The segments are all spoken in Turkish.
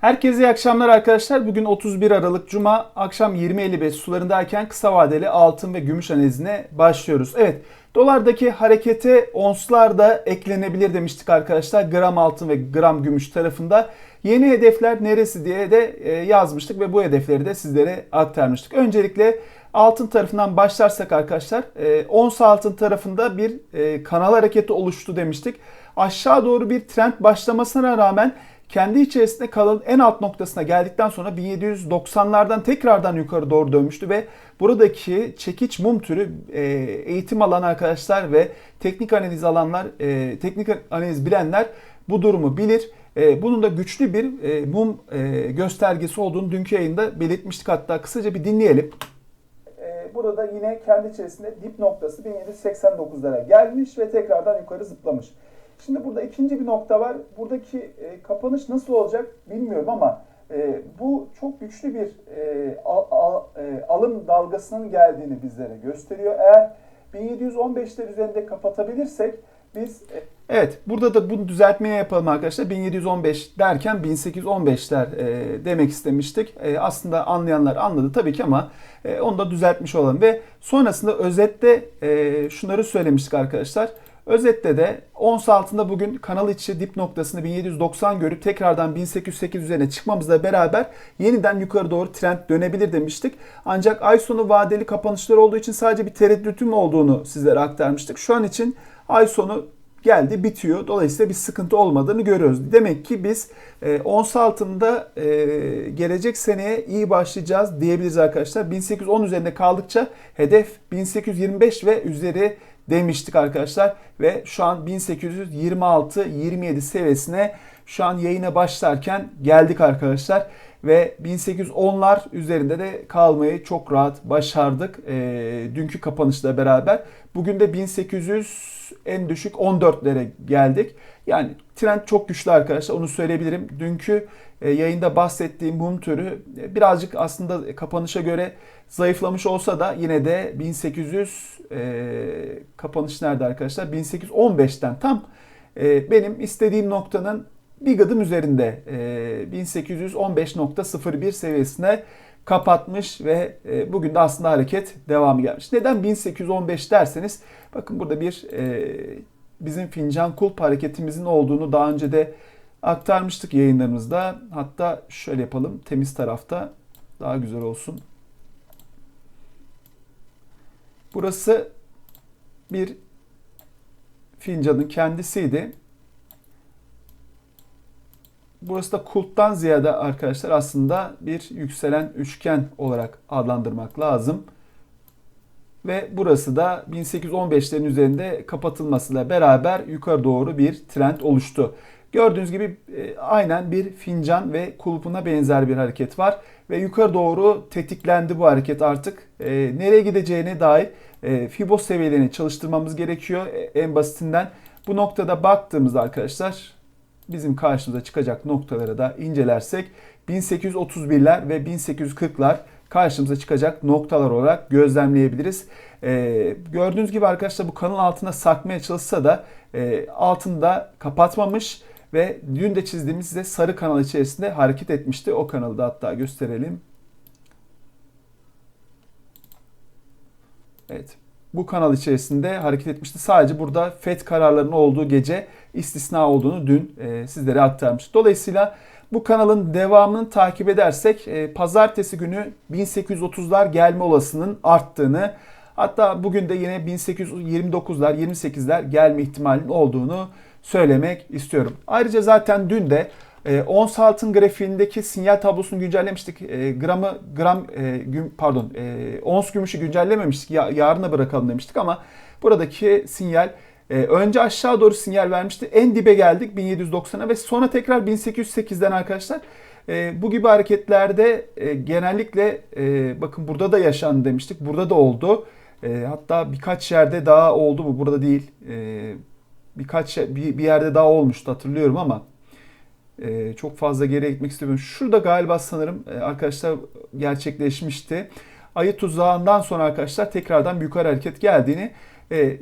Herkese iyi akşamlar arkadaşlar. Bugün 31 Aralık Cuma akşam 20.55 sularındayken kısa vadeli altın ve gümüş analizine başlıyoruz. Evet dolardaki harekete onslar da eklenebilir demiştik arkadaşlar. Gram altın ve gram gümüş tarafında. Yeni hedefler neresi diye de e, yazmıştık ve bu hedefleri de sizlere aktarmıştık. Öncelikle altın tarafından başlarsak arkadaşlar e, ons altın tarafında bir e, kanal hareketi oluştu demiştik. Aşağı doğru bir trend başlamasına rağmen kendi içerisinde kalan en alt noktasına geldikten sonra 1790'lardan tekrardan yukarı doğru dönmüştü ve buradaki çekiç mum türü e, eğitim alan arkadaşlar ve teknik analiz alanlar, e, teknik analiz bilenler bu durumu bilir. E, bunun da güçlü bir mum göstergesi olduğunu dünkü yayında belirtmiştik. Hatta kısaca bir dinleyelim. Burada yine kendi içerisinde dip noktası 1789'lara gelmiş ve tekrardan yukarı zıplamış. Şimdi burada ikinci bir nokta var. Buradaki e, kapanış nasıl olacak bilmiyorum ama e, bu çok güçlü bir e, al, al, e, alım dalgasının geldiğini bizlere gösteriyor. Eğer 1715'ler üzerinde kapatabilirsek biz e, Evet, burada da bunu düzeltmeye yapalım arkadaşlar. 1715 derken 1815'ler e, demek istemiştik. E, aslında anlayanlar anladı tabii ki ama e, onu da düzeltmiş olalım. Ve sonrasında özette e, şunları söylemiştik arkadaşlar. Özette de ons altında bugün kanal içi dip noktasını 1790 görüp tekrardan 1808 üzerine çıkmamızla beraber yeniden yukarı doğru trend dönebilir demiştik. Ancak ay sonu vadeli kapanışlar olduğu için sadece bir tereddütüm olduğunu sizlere aktarmıştık. Şu an için ay sonu geldi bitiyor. Dolayısıyla bir sıkıntı olmadığını görüyoruz. Demek ki biz e, ons altında e, gelecek seneye iyi başlayacağız diyebiliriz arkadaşlar. 1810 üzerinde kaldıkça hedef 1825 ve üzeri demiştik arkadaşlar. Ve şu an 1826-27 seviyesine şu an yayına başlarken geldik arkadaşlar. Ve 1810'lar üzerinde de kalmayı çok rahat başardık. E, dünkü kapanışla beraber. Bugün de 1800 en düşük 14'lere geldik. Yani trend çok güçlü arkadaşlar onu söyleyebilirim. Dünkü yayında bahsettiğim mum türü birazcık aslında kapanışa göre zayıflamış olsa da yine de 1800 e, kapanış nerede arkadaşlar? 1815'ten tam e, benim istediğim noktanın bir gıdım üzerinde e, 1815.01 seviyesine kapatmış ve e, bugün de aslında hareket devamı gelmiş. Neden 1815 derseniz bakın burada bir e, bizim fincan kulp hareketimizin olduğunu daha önce de aktarmıştık yayınlarımızda. Hatta şöyle yapalım temiz tarafta daha güzel olsun. Burası bir fincanın kendisiydi. Burası da kulptan ziyade arkadaşlar aslında bir yükselen üçgen olarak adlandırmak lazım. Ve burası da 1815'lerin üzerinde kapatılmasıyla beraber yukarı doğru bir trend oluştu. Gördüğünüz gibi e, aynen bir fincan ve kulpuna benzer bir hareket var. Ve yukarı doğru tetiklendi bu hareket artık. E, nereye gideceğine dair e, seviyelerini çalıştırmamız gerekiyor en basitinden. Bu noktada baktığımızda arkadaşlar bizim karşımıza çıkacak noktaları da incelersek 1831'ler ve 1840'lar karşımıza çıkacak noktalar olarak gözlemleyebiliriz. Ee, gördüğünüz gibi arkadaşlar bu kanal altına sakmaya çalışsa da e, altında kapatmamış ve dün de çizdiğimiz size sarı kanal içerisinde hareket etmişti. O kanalı da hatta gösterelim. Evet. Bu kanal içerisinde hareket etmişti. Sadece burada FED kararlarının olduğu gece istisna olduğunu dün e, sizlere aktarmış. Dolayısıyla bu kanalın devamını takip edersek e, pazartesi günü 1830'lar gelme olasılığının arttığını hatta bugün de yine 1829'lar 28'ler gelme ihtimalinin olduğunu söylemek istiyorum. Ayrıca zaten dün de e, ons altın grafiğindeki sinyal tablosunu güncellemiştik. E, gramı gram e, gün, pardon e, ons gümüşü güncellememiştik. Ya, yarına bırakalım demiştik ama buradaki sinyal e, önce aşağı doğru sinyal vermişti. En dibe geldik 1790'a ve sonra tekrar 1808'den arkadaşlar. E, bu gibi hareketlerde e, genellikle e, bakın burada da yaşandı demiştik. Burada da oldu. E, hatta birkaç yerde daha oldu bu. Burada değil. E, birkaç bir, bir yerde daha olmuştu hatırlıyorum ama e, çok fazla geriye gitmek istemiyorum. Şurada galiba sanırım e, arkadaşlar gerçekleşmişti. Ayı tuzağından sonra arkadaşlar tekrardan bir yukarı hareket geldiğini e,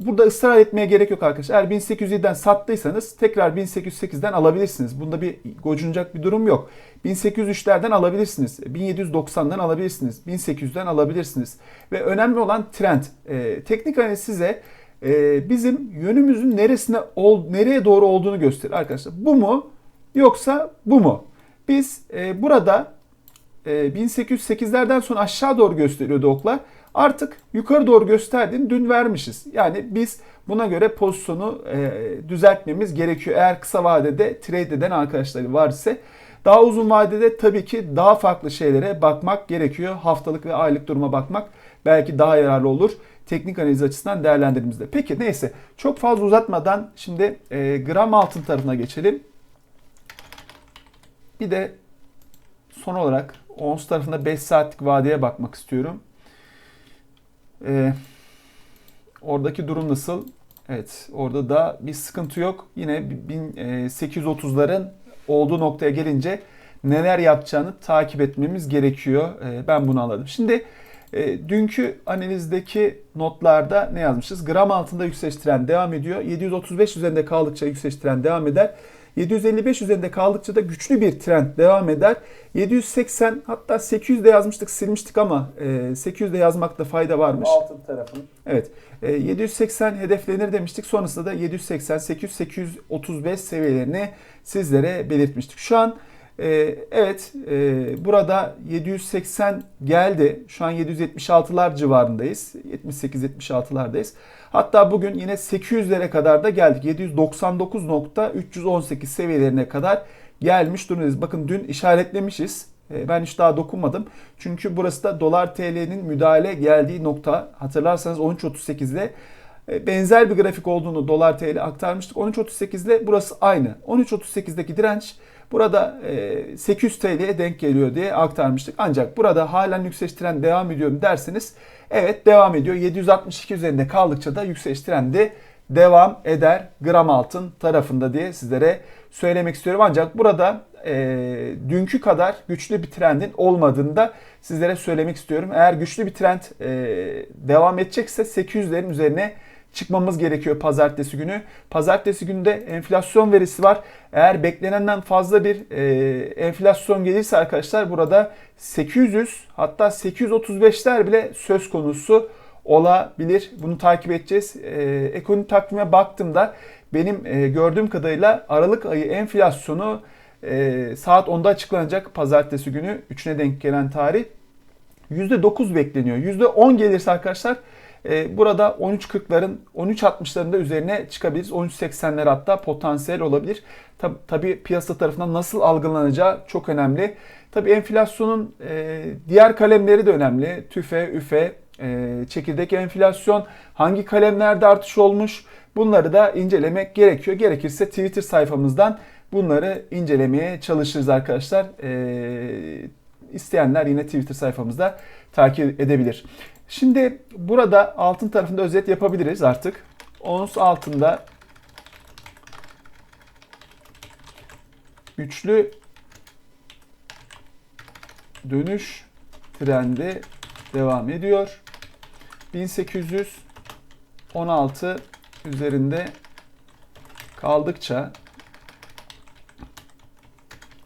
burada ısrar etmeye gerek yok arkadaşlar. Eğer 1807'den sattıysanız tekrar 1808'den alabilirsiniz. Bunda bir gocunacak bir durum yok. 1803'lerden alabilirsiniz. 1790'dan alabilirsiniz. 1800'den alabilirsiniz. Ve önemli olan trend. E, teknik analiz size e, bizim yönümüzün neresine ol, nereye doğru olduğunu gösterir arkadaşlar. Bu mu yoksa bu mu? Biz e, burada e, 1808'lerden sonra aşağı doğru gösteriyordu oklar. Artık yukarı doğru gösterdiğini dün vermişiz. Yani biz buna göre pozisyonu e, düzeltmemiz gerekiyor. Eğer kısa vadede trade eden arkadaşları var ise daha uzun vadede tabii ki daha farklı şeylere bakmak gerekiyor. Haftalık ve aylık duruma bakmak belki daha yararlı olur. Teknik analiz açısından değerlendirdiğimizde. Peki neyse çok fazla uzatmadan şimdi e, gram altın tarafına geçelim. Bir de son olarak ons tarafında 5 saatlik vadeye bakmak istiyorum. Ee, oradaki durum nasıl? Evet orada da bir sıkıntı yok. Yine 1830'ların olduğu noktaya gelince neler yapacağını takip etmemiz gerekiyor. Ee, ben bunu anladım. Şimdi e, dünkü analizdeki notlarda ne yazmışız? Gram altında yükseliştiren devam ediyor. 735 üzerinde kaldıkça yükseliştiren devam eder. 755 üzerinde kaldıkça da güçlü bir trend devam eder. 780 hatta 800 de yazmıştık silmiştik ama 800 de yazmakta fayda varmış. Altın tarafın. Evet. 780 hedeflenir demiştik. Sonrasında da 780, 800, 835 seviyelerini sizlere belirtmiştik. Şu an evet burada 780 geldi. Şu an 776'lar civarındayız. 78-76'lardayız. Hatta bugün yine 800'lere kadar da geldik. 799.318 seviyelerine kadar gelmiş durumdayız. Bakın dün işaretlemişiz. E, ben hiç daha dokunmadım. Çünkü burası da dolar TL'nin müdahale geldiği nokta. Hatırlarsanız 13.38'de e, benzer bir grafik olduğunu dolar TL aktarmıştık. 13.38 ile burası aynı. 13.38'deki direnç burada 800 e, TL'ye denk geliyor diye aktarmıştık. Ancak burada halen yükseliş trend devam ediyor mu derseniz evet devam ediyor. 762 üzerinde kaldıkça da yükseliş trendi devam eder gram altın tarafında diye sizlere söylemek istiyorum. Ancak burada e, dünkü kadar güçlü bir trendin olmadığını da sizlere söylemek istiyorum. Eğer güçlü bir trend e, devam edecekse 800'lerin üzerine çıkmamız gerekiyor pazartesi günü. Pazartesi günde enflasyon verisi var. Eğer beklenenden fazla bir e, enflasyon gelirse arkadaşlar burada 800 hatta 835'ler bile söz konusu olabilir. Bunu takip edeceğiz. E, ekonomi takvime baktığımda benim e, gördüğüm kadarıyla Aralık ayı enflasyonu e, saat 10'da açıklanacak pazartesi günü 3'üne denk gelen tarih. %9 bekleniyor. %10 gelirse arkadaşlar e, burada 13.40'ların 13.60'ların da üzerine çıkabiliriz. 13.80'ler hatta potansiyel olabilir. Tabi, tabii piyasa tarafından nasıl algılanacağı çok önemli. Tabi enflasyonun e, diğer kalemleri de önemli. TÜFE, ÜFE, e, çekirdek enflasyon, hangi kalemlerde artış olmuş bunları da incelemek gerekiyor. Gerekirse Twitter sayfamızdan bunları incelemeye çalışırız arkadaşlar. E, isteyenler yine Twitter sayfamızda takip edebilir. Şimdi burada altın tarafında özet yapabiliriz artık. Ons altında güçlü dönüş trendi devam ediyor. 1816 üzerinde kaldıkça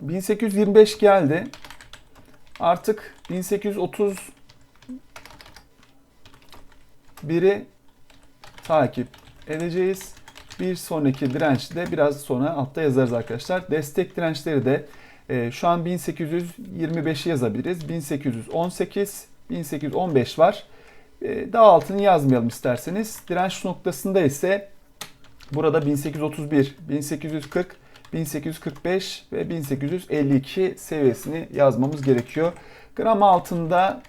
1825 geldi. Artık 1830 biri takip edeceğiz. Bir sonraki direnç de biraz sonra altta yazarız arkadaşlar. Destek dirençleri de e, şu an 1825'i yazabiliriz. 1818, 1815 var. E, daha altını yazmayalım isterseniz. Direnç noktasında ise burada 1831, 1840, 1845 ve 1852 seviyesini yazmamız gerekiyor. Gram altında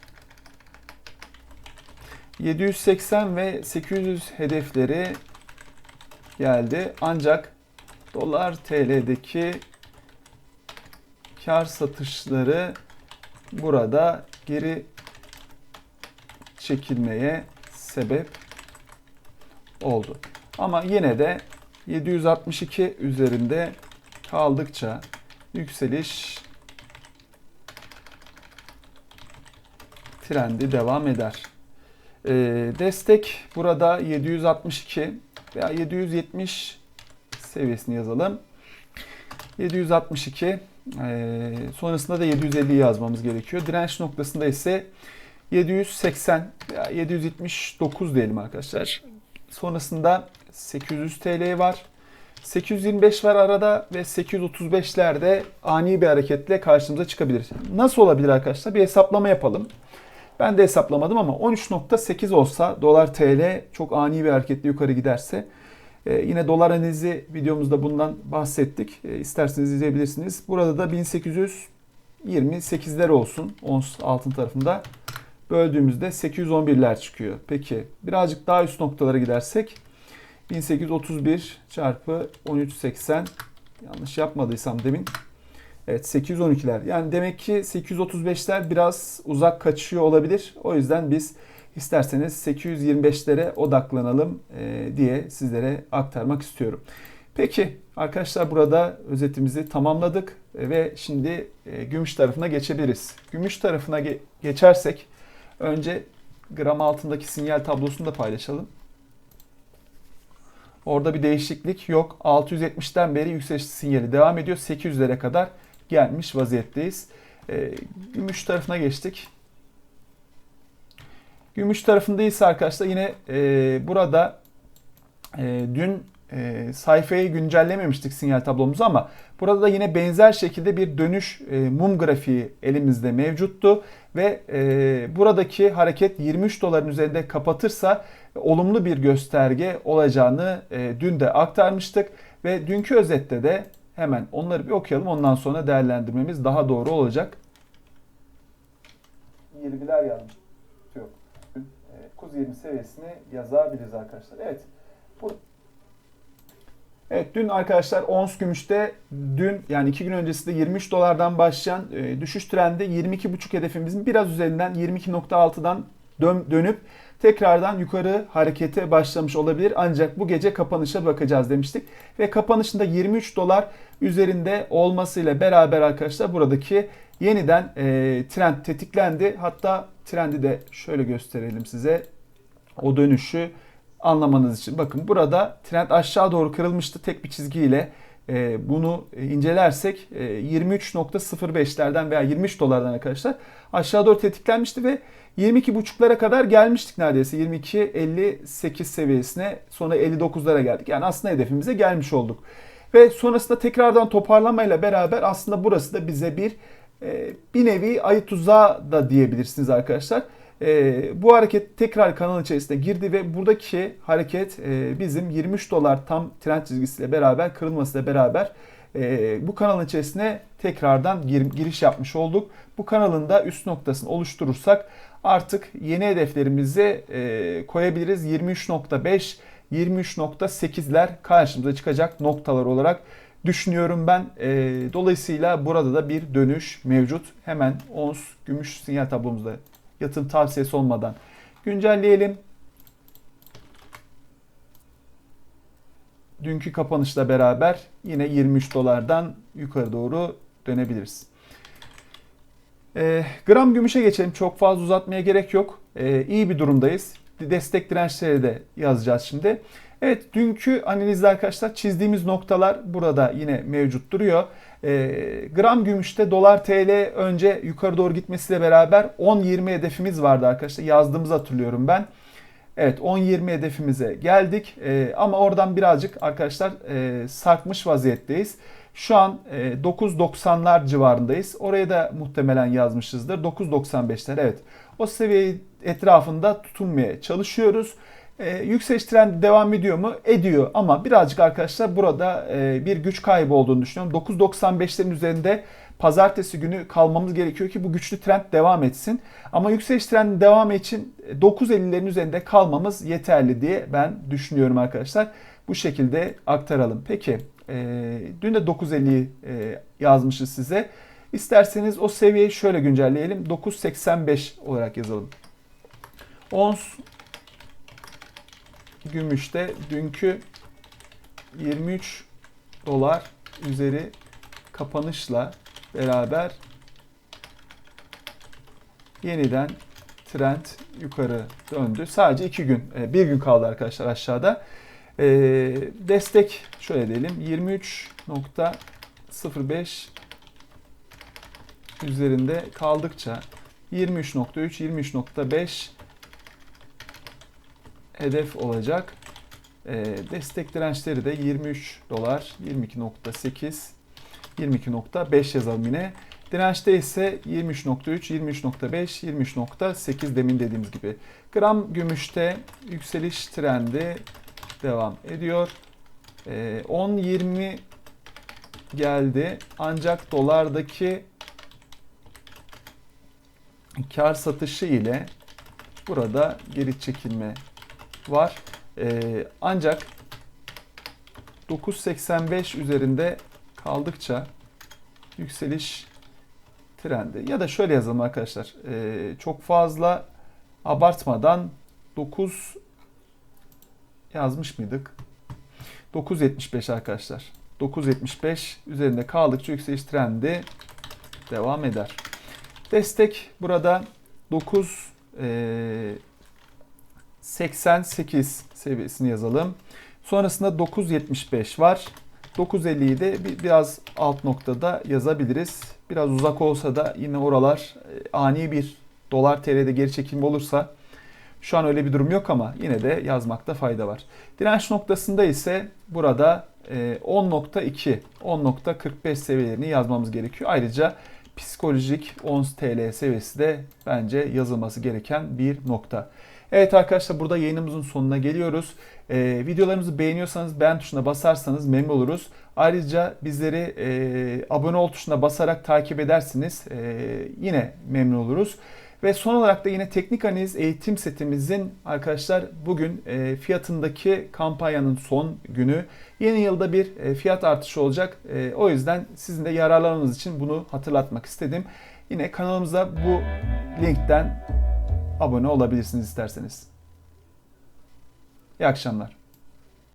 780 ve 800 hedefleri geldi. Ancak dolar TL'deki kar satışları burada geri çekilmeye sebep oldu. Ama yine de 762 üzerinde kaldıkça yükseliş trendi devam eder. Ee, destek burada 762 veya 770 seviyesini yazalım. 762 ee, sonrasında da 750 yazmamız gerekiyor. Direnç noktasında ise 780 veya 779 diyelim arkadaşlar. Sonrasında 800 TL var. 825 var arada ve 835'lerde ani bir hareketle karşımıza çıkabilir. Nasıl olabilir arkadaşlar? Bir hesaplama yapalım. Ben de hesaplamadım ama 13.8 olsa dolar TL çok ani bir hareketle yukarı giderse e, yine dolar analizi videomuzda bundan bahsettik. E, isterseniz izleyebilirsiniz. Burada da 1828'ler olsun ons altın tarafında. Böldüğümüzde 811'ler çıkıyor. Peki birazcık daha üst noktalara gidersek 1831 çarpı 1380 yanlış yapmadıysam demin Evet 812'ler. Yani demek ki 835'ler biraz uzak kaçıyor olabilir. O yüzden biz isterseniz 825'lere odaklanalım e, diye sizlere aktarmak istiyorum. Peki arkadaşlar burada özetimizi tamamladık ve şimdi e, gümüş tarafına geçebiliriz. Gümüş tarafına ge- geçersek önce gram altındaki sinyal tablosunu da paylaşalım. Orada bir değişiklik yok. 670'ten beri yükseliş sinyali devam ediyor. 800'lere kadar gelmiş vaziyetteyiz. E, gümüş tarafına geçtik. Gümüş tarafındayız arkadaşlar yine e, burada e, dün e, sayfayı güncellememiştik sinyal tablomuzu ama burada da yine benzer şekilde bir dönüş e, mum grafiği elimizde mevcuttu ve e, buradaki hareket 23 doların üzerinde kapatırsa e, olumlu bir gösterge olacağını e, dün de aktarmıştık ve dünkü özette de hemen onları bir okuyalım ondan sonra değerlendirmemiz daha doğru olacak. 20'ler yanlış yok. E, Kuz 20 seviyesini yazabiliriz arkadaşlar. Evet. Bu Evet dün arkadaşlar ons gümüşte dün yani 2 gün öncesinde 23 dolardan başlayan e, düşüş trendi 22.5 hedefimizin biraz üzerinden 22.6'dan dön, dönüp tekrardan yukarı harekete başlamış olabilir. Ancak bu gece kapanışa bakacağız demiştik. Ve kapanışında 23 dolar üzerinde olmasıyla beraber arkadaşlar buradaki yeniden e, trend tetiklendi. Hatta trendi de şöyle gösterelim size. O dönüşü anlamanız için. Bakın burada trend aşağı doğru kırılmıştı tek bir çizgiyle. E, bunu incelersek e, 23.05'lerden veya 23 dolardan arkadaşlar aşağı doğru tetiklenmişti ve 22.5'lara kadar gelmiştik neredeyse. 22.58 seviyesine sonra 59'lara geldik. Yani aslında hedefimize gelmiş olduk. Ve sonrasında tekrardan toparlamayla beraber aslında burası da bize bir e, bir nevi ayı tuzağı da diyebilirsiniz arkadaşlar. E, bu hareket tekrar kanal içerisine girdi ve buradaki hareket e, bizim 23 dolar tam trend çizgisiyle beraber kırılmasıyla beraber e, bu kanalın içerisine tekrardan gir, giriş yapmış olduk. Bu kanalın da üst noktasını oluşturursak artık yeni hedeflerimizi e, koyabiliriz. 23.5 23.8'ler karşımıza çıkacak noktalar olarak düşünüyorum ben. E, dolayısıyla burada da bir dönüş mevcut. Hemen ons gümüş sinyal tablomuzda yatırım tavsiyesi olmadan güncelleyelim. Dünkü kapanışla beraber yine 23 dolardan yukarı doğru dönebiliriz. E, gram gümüşe geçelim. Çok fazla uzatmaya gerek yok. E, iyi bir durumdayız. Destek dirençleri de yazacağız şimdi. Evet dünkü analizde arkadaşlar çizdiğimiz noktalar burada yine mevcut duruyor. E, gram gümüşte dolar TL önce yukarı doğru gitmesiyle beraber 10-20 hedefimiz vardı arkadaşlar. Yazdığımızı hatırlıyorum ben. Evet 10-20 hedefimize geldik e, ama oradan birazcık arkadaşlar e, sarkmış vaziyetteyiz. Şu an e, 9.90'lar civarındayız. Oraya da muhtemelen yazmışızdır. 9.95'ler evet. O seviye etrafında tutunmaya çalışıyoruz. E, yükseliş trendi devam ediyor mu? Ediyor ama birazcık arkadaşlar burada e, bir güç kaybı olduğunu düşünüyorum. 9.95'lerin üzerinde pazartesi günü kalmamız gerekiyor ki bu güçlü trend devam etsin. Ama yükseliş trendi devam için 9.50'lerin üzerinde kalmamız yeterli diye ben düşünüyorum arkadaşlar. Bu şekilde aktaralım. Peki e, dün de 9.50'yi e, yazmışız size. İsterseniz o seviyeyi şöyle güncelleyelim. 9.85 olarak yazalım. Ons gümüşte dünkü 23 dolar üzeri kapanışla beraber yeniden trend yukarı döndü. Sadece iki gün, e, bir gün kaldı arkadaşlar aşağıda. E, destek şöyle diyelim 23.05 üzerinde kaldıkça 23.3, 23.5 hedef olacak. E, destek dirençleri de 23 dolar, 22.8, 22.5 yazalım yine. Dirençte ise 23.3, 23.5, 23.8 demin dediğimiz gibi. Gram gümüşte yükseliş trendi devam ediyor. Ee, 10.20 geldi ancak dolardaki kar satışı ile burada geri çekilme var. Ee, ancak 9.85 üzerinde kaldıkça yükseliş trendi. Ya da şöyle yazalım arkadaşlar. Ee, çok fazla abartmadan 9 yazmış mıydık? 9.75 arkadaşlar. 9.75 üzerinde kaldıkça yükseliş trendi devam eder. Destek burada 9 ee, 88 seviyesini yazalım sonrasında 9.75 var 9.50'yi de bir- biraz alt noktada yazabiliriz. Biraz uzak olsa da yine oralar e, ani bir dolar TL'de geri çekilme olursa şu an öyle bir durum yok ama yine de yazmakta fayda var. Direnç noktasında ise burada e, 10.2, 10.45 seviyelerini yazmamız gerekiyor. Ayrıca psikolojik 10 TL seviyesi de bence yazılması gereken bir nokta. Evet arkadaşlar burada yayınımızın sonuna geliyoruz. Ee, videolarımızı beğeniyorsanız beğen tuşuna basarsanız memnun oluruz. Ayrıca bizleri e, abone ol tuşuna basarak takip edersiniz. E, yine memnun oluruz. Ve son olarak da yine teknik analiz eğitim setimizin arkadaşlar bugün e, fiyatındaki kampanyanın son günü. Yeni yılda bir e, fiyat artışı olacak. E, o yüzden sizin de yararlanmanız için bunu hatırlatmak istedim. Yine kanalımıza bu linkten abone olabilirsiniz isterseniz. İyi akşamlar.